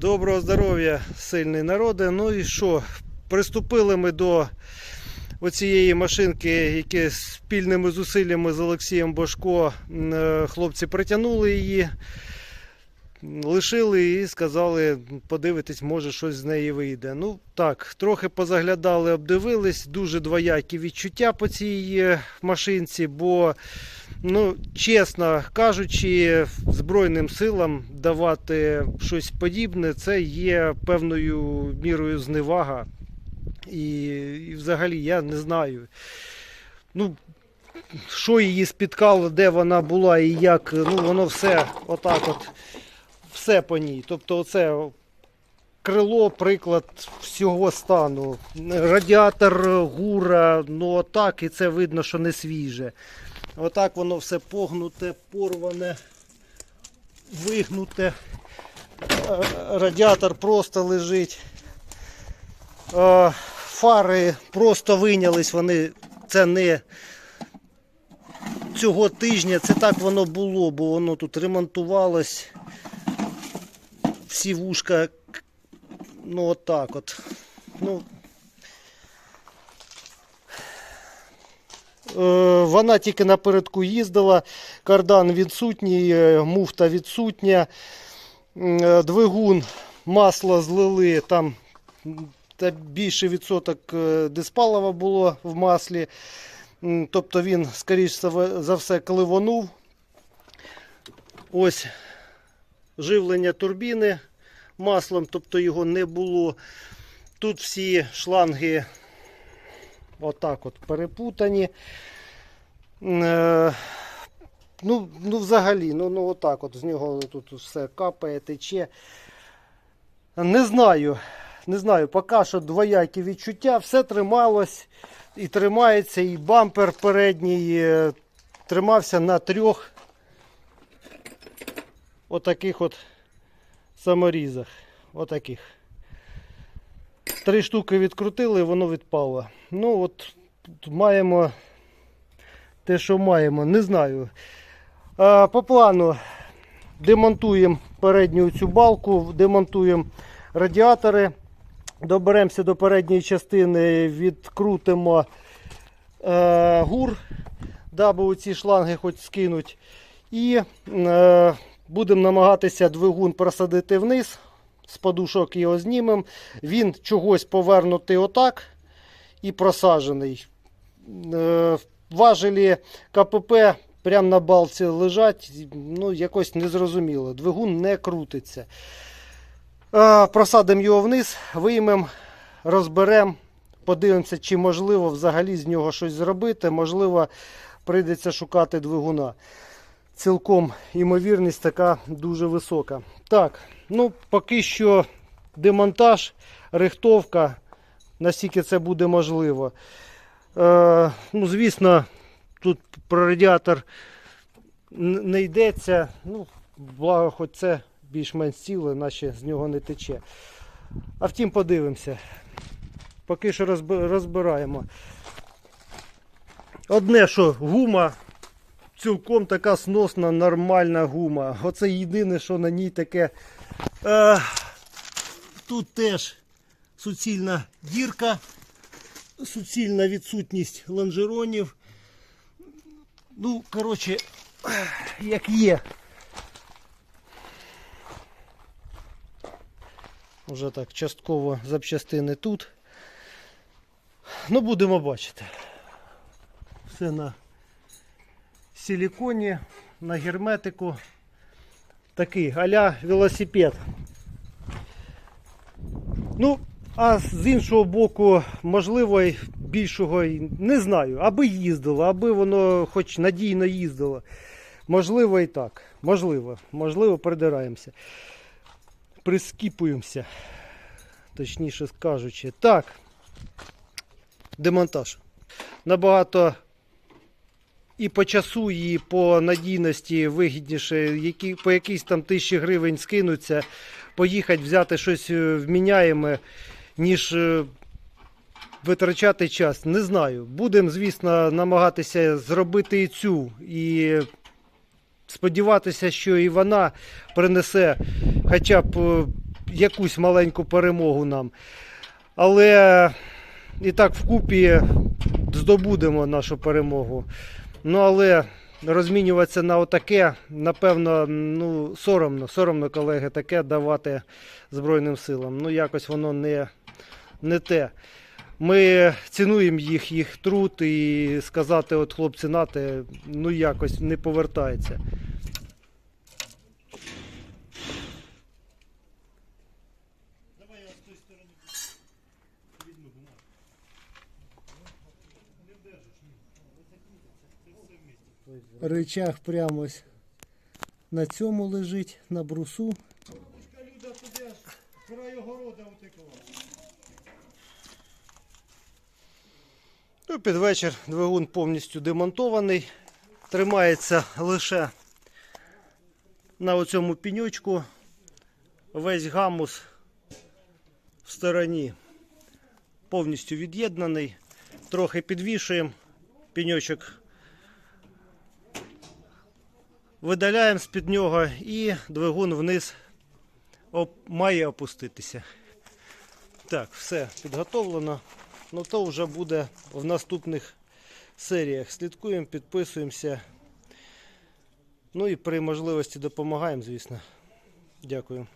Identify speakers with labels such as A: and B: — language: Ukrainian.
A: Доброго здоров'я, сильний народи. Ну і що? Приступили ми до оцієї машинки, які спільними зусиллями з Олексієм Бошко е, хлопці притягнули її, лишили і сказали, подивитись, може щось з неї вийде. Ну так, трохи позаглядали, обдивились, дуже двоякі відчуття по цій е, машинці, бо Ну, чесно кажучи, Збройним силам давати щось подібне, це є певною мірою зневага. І, і взагалі я не знаю. Ну, що її спіткало, де вона була і як. Ну, воно все отак от, все по ній. Тобто, оце крило, приклад всього стану. Радіатор, гура, ну отак, і це видно, що не свіже. Отак воно все погнуте, порване, вигнуте. Е, Радіатор просто лежить. Е, Фари просто вийнялись, вони це не цього тижня, це так воно було, бо воно тут ремонтувалось. Всі вушка, ну отак от. Ну, Вона тільки напередку їздила, кардан відсутній, е, муфта відсутня, е, двигун, масло злили, там та більше відсоток е, диспалива було в маслі. Тобто він, скоріш за все, кливонув. Ось живлення турбіни маслом, тобто його не було. Тут всі шланги отак от перепутані. Е, ну, ну, взагалі, ну, ну отак от з нього тут все капає, тече. Не знаю. Не знаю, поки що двоякі відчуття, все трималось і тримається, і бампер передній е, тримався на трьох отаких от саморізах. Отаких. Три штуки відкрутили, воно відпало. Ну от маємо те, що маємо. Не знаю. А, по плану демонтуємо передню цю балку, демонтуємо радіатори, доберемося до передньої частини, відкрутимо е, гур, даби ці шланги хоч скинуть. І е, будемо намагатися двигун просадити вниз. З подушок його знімемо. Він чогось повернутий отак і просаджений. Е, важелі КПП прямо на балці лежать, ну якось незрозуміло. Двигун не крутиться. Е, просадимо його вниз, виймемо, розберемо, подивимося, чи можливо взагалі з нього щось зробити. Можливо, прийдеться шукати двигуна. Цілком імовірність така дуже висока. Так, ну поки що демонтаж, рихтовка, наскільки це буде можливо. Е, ну, звісно, тут про радіатор не йдеться. Ну, благо, хоч це більш-менш ціле, наче з нього не тече. А втім, подивимося. Поки що розбираємо. Одне, що гума цілком така сносна, нормальна гума. Оце єдине, що на ній таке. Е, тут теж суцільна дірка, суцільна відсутність лонжеронів. Ну, коротше, як є. Уже так, частково запчастини тут. Ну, будемо бачити. Все на силіконі, на герметику. Такий аля велосипед. Ну, а з іншого боку, можливо, більшого не знаю. Аби їздило, аби воно хоч надійно їздило. Можливо і так. Можливо. Можливо, придираємося. Прискіпуємося. Точніше кажучи. Так. Демонтаж. Набагато і по часу, і по надійності вигідніше, які, по якійсь там тисячі гривень скинуться, поїхати взяти щось е, вміняєме, ніж е, витрачати час. Не знаю. Будемо, звісно, намагатися зробити і цю. І сподіватися, що і вона принесе хоча б е, якусь маленьку перемогу нам. Але і так вкупі здобудемо нашу перемогу. Ну але розмінюватися на отаке, напевно, ну, соромно, соромно, колеги, таке давати Збройним силам. Ну, якось воно не, не те. Ми цінуємо їх, їх труд і сказати, от хлопці, нате, ну якось не повертається. Рычаг прямо ось на цьому лежить, на брусу. Бабушка Люда туди аж край огорода утекла. Ну, під вечір двигун повністю демонтований. Тримається лише на оцьому піньочку. Весь гамус в стороні повністю від'єднаний. Трохи підвішуємо. Піньочок видаляємо з-під нього і двигун вниз має опуститися. Так, все підготовлено. Ну то вже буде в наступних серіях. Слідкуємо, підписуємося. Ну і при можливості допомагаємо, звісно. Дякую.